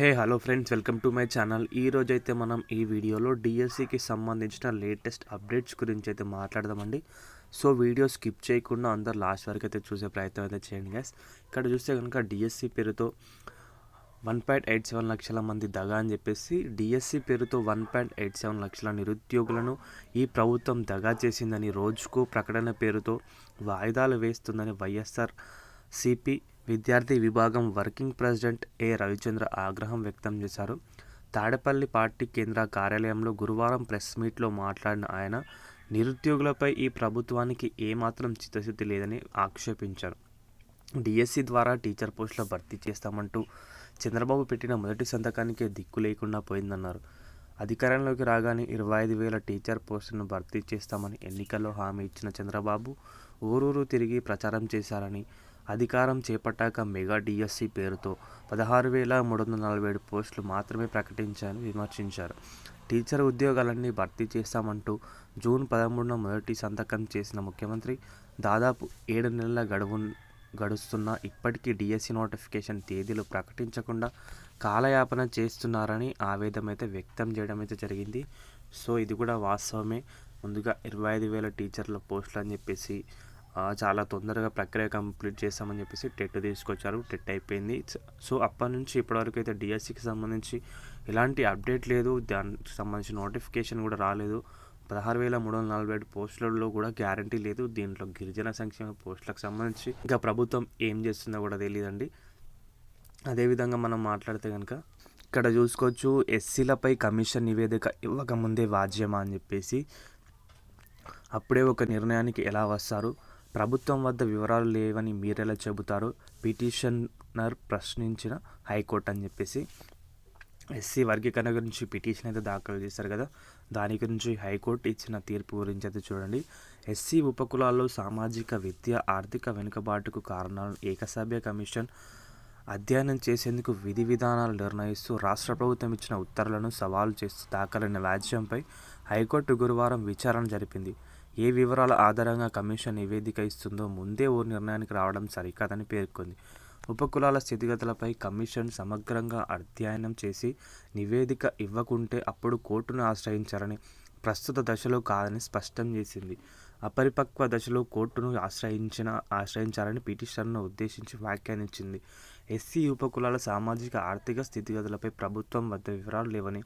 Hey hello friends welcome to my channel. ఈ రోజు అయితే మనం ఈ వీడియోలో డిఎస్సికి సంబంధించిన లేటెస్ట్ అప్డేట్స్ గురించి అయితే మాట్లాడదామండి. సో వీడియో స్కిప్ చేయకుండా అందరు లాస్ట్ వరకు అయితే చూసే ప్రయత్నం అయితే చేయండి గ్యాస్ ఇక్కడ చూస్తే కనుక డిఎస్సి పేరుతో వన్ పాయింట్ ఎయిట్ సెవెన్ లక్షల మంది దగా అని చెప్పేసి డిఎస్సి పేరుతో వన్ పాయింట్ ఎయిట్ సెవెన్ లక్షల నిరుద్యోగులను ఈ ప్రభుత్వం దగా చేసిందని రోజుకు ప్రకటన పేరుతో వాయిదాలు వేస్తుందని వైఎస్ఆర్ సిపి విద్యార్థి విభాగం వర్కింగ్ ప్రెసిడెంట్ ఏ రవిచంద్ర ఆగ్రహం వ్యక్తం చేశారు. తాడేపల్లి పార్టీ కేంద్ర కార్యాలయంలో గురువారం ప్రెస్ మీట్లో మాట్లాడిన ఆయన నిరుద్యోగులపై ఈ ప్రభుత్వానికి ఏమాత్రం చిత్తశుద్ధి లేదని ఆక్షేపించారు. డిఎస్సి ద్వారా టీచర్ పోస్టుల భర్తీ చేస్తామంటూ చంద్రబాబు పెట్టిన మొదటి సంతకానికే దిక్కు లేకుండా పోయిందన్నారు. అధికారంలోకి రాగానే ఇరవై ఐదు వేల టీచర్ పోస్టులను భర్తీ చేస్తామని ఎన్నికల్లో హామీ ఇచ్చిన చంద్రబాబు ఊరూరు తిరిగి ప్రచారం చేశారని అధికారం చేపట్టాక మెగా డిఎస్సి పేరుతో పదహారు వేల మూడు వందల నలభై ఏడు పోస్టులు మాత్రమే ప్రకటించారని విమర్శించారు. టీచర్ ఉద్యోగాలన్నీ భర్తీ చేస్తామంటూ జూన్ పదమూడున మొదటి సంతకం చేసిన ముఖ్యమంత్రి దాదాపు ఏడు నెలల గడువు గడుస్తున్నా ఇప్పటికీ డిఎస్సి నోటిఫికేషన్ తేదీలు ప్రకటించకుండా కాలయాపన చేస్తున్నారని ఆవేదన అయితే వ్యక్తం చేయడం అయితే జరిగింది. సో ఇది కూడా వాస్తవమే. ముందుగా ఇరవై ఐదు వేల టీచర్ల పోస్టులు అని చెప్పేసి చాలా తొందరగా ప్రక్రియ కంప్లీట్ చేస్తామని చెప్పేసి టెట్ తీసుకొచ్చారు. టెట్ అయిపోయింది. సో అప్పటి నుంచి ఇప్పటివరకు అయితే డిఎస్సికి సంబంధించి ఎలాంటి అప్డేట్ లేదు. దానికి సంబంధించి నోటిఫికేషన్ కూడా రాలేదు. పదహారు వేల మూడు వందల నలభై ఏడు పోస్టులలో కూడా గ్యారంటీ లేదు. దీంట్లో గిరిజన సంక్షేమ పోస్టులకు సంబంధించి ఇంకా ప్రభుత్వం ఏం చేస్తుందో కూడా తెలియదండి అదేవిధంగా మనం మాట్లాడితే కనుక ఇక్కడ చూసుకోవచ్చు ఎస్సీలపై కమిషన్ నివేదిక ఇవ్వకముందే వాజ్యమా అని చెప్పేసి అప్పుడే ఒక నిర్ణయానికి ఎలా వస్తారు? ప్రభుత్వం వద్ద వివరాలు లేవని మీరెలా చెబుతారు పిటిషనర్ ప్రశ్నించిన హైకోర్టు అని చెప్పేసి ఎస్సీ వర్గీకరణ గురించి పిటిషన్ అయితే దాఖలు చేశారు కదా. దాని గురించి హైకోర్టు ఇచ్చిన తీర్పు గురించి అయితే చూడండి. ఎస్సీ ఉపకులాల్లో సామాజిక విద్య ఆర్థిక వెనుకబాటుకు కారణాలను ఏకసభ్య కమిషన్ అధ్యయనం చేసేందుకు విధి విధానాలు నిర్ణయిస్తూ రాష్ట్ర ప్రభుత్వం ఇచ్చిన ఉత్తర్వులను సవాలు చేస్తూ దాఖలైన వ్యాజ్యంపై హైకోర్టు గురువారం విచారణ జరిపింది. ఏ వివరాల ఆధారంగా కమిషన్ నివేదిక ఇస్తుందో ముందే ఓ నిర్ణయానికి రావడం సరికాదని పేర్కొంది. ఉపకులాల స్థితిగతులపై కమిషన్ సమగ్రంగా అధ్యయనం చేసి నివేదిక ఇవ్వకుంటే అప్పుడు కోర్టును ఆశ్రయించారని ప్రస్తుత దశలో కాదని స్పష్టం చేసింది. అపరిపక్వ దశలో కోర్టును ఆశ్రయించిన ఆశ్రయించాలని పిటిషన్ను ఉద్దేశించి వ్యాఖ్యానించింది. ఎస్సీ ఉపకులాల సామాజిక ఆర్థిక స్థితిగతులపై ప్రభుత్వం వద్ద వివరాలు లేవని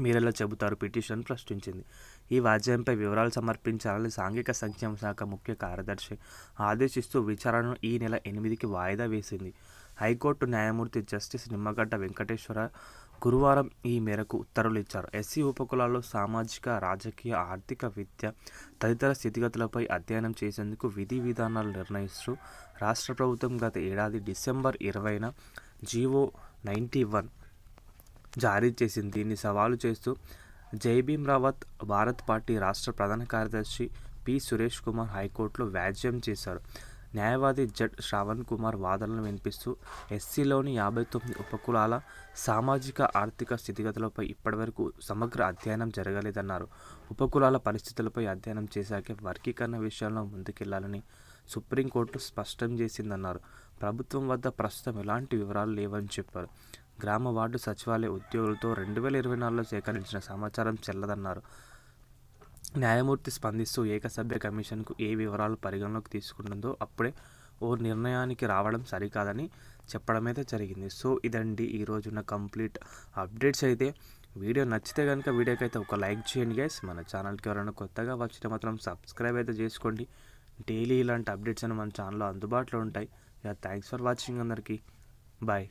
మీరెలా చెబుతారు? పిటిషన్ ప్రశ్నించింది. ఈ వాజ్యంపై వివరాలు సమర్పించాలని సాంఘిక సంక్షేమ శాఖ ముఖ్య కార్యదర్శి ఆదేశిస్తూ విచారణను ఈ నెల ఎనిమిదికి వాయిదా వేసింది. హైకోర్టు న్యాయమూర్తి జస్టిస్ నిమ్మగడ్డ వెంకటేశ్వర గురువారం ఈ మేరకు ఉత్తర్వులు ఇచ్చారు. ఎస్సీ ఉపకులాల్లో సామాజిక రాజకీయ ఆర్థిక విద్య తదితర స్థితిగతులపై అధ్యయనం చేసేందుకు విధి విధానాలు నిర్ణయిస్తూ రాష్ట్ర ప్రభుత్వం గత ఏడాది డిసెంబర్ ఇరవైన జీవో నైంటీ వన్ జారీ చేసింది. దీన్ని సవాలు చేస్తూ జైభీం రావత్ భారత్ పార్టీ రాష్ట్ర ప్రధాన కార్యదర్శి పి. సురేష్ కుమార్ హైకోర్టులో వ్యాజ్యం చేశారు. న్యాయవాది జడ్. శ్రావణ్ కుమార్ వాదనలు వినిపిస్తూ ఎస్సీలోని యాభై తొమ్మిది ఉపకులాల సామాజిక ఆర్థిక స్థితిగతులపై ఇప్పటివరకు సమగ్ర అధ్యయనం జరగలేదన్నారు. ఉపకులాల పరిస్థితులపై అధ్యయనం చేశాకే వర్గీకరణ విషయంలో ముందుకెళ్ళాలని సుప్రీంకోర్టు స్పష్టం చేసిందన్నారు. ప్రభుత్వం వద్ద ప్రస్తుతం ఎలాంటి వివరాలు లేవని చెప్పారు. గ్రామ వార్డు సచివాలయ ఉద్యోగులతో రెండు వేల ఇరవై నాలుగులో సేకరించిన సమాచారం చెల్లదన్నారు. న్యాయమూర్తి స్పందిస్తూ ఏకసభ్య కమిషన్కు ఏ వివరాలు పరిగణలోకి తీసుకుంటుందో అప్పుడే ఓ నిర్ణయానికి రావడం సరికాదని చెప్పడమైతే జరిగింది. సో ఇదండి ఈరోజున్న కంప్లీట్ అప్డేట్స్ అయితే. వీడియో నచ్చితే కనుక వీడియోకి అయితే ఒక లైక్ చేయండి గైస్. మన ఛానల్కి ఎవరైనా కొత్తగా వచ్చితే మాత్రం సబ్స్క్రైబ్ అయితే చేసుకోండి. డైలీ ఇలాంటి అప్డేట్స్ అని మన ఛానల్లో అందుబాటులో ఉంటాయి. థ్యాంక్స్ ఫర్ వాచింగ్ అందరికీ. బాయ్.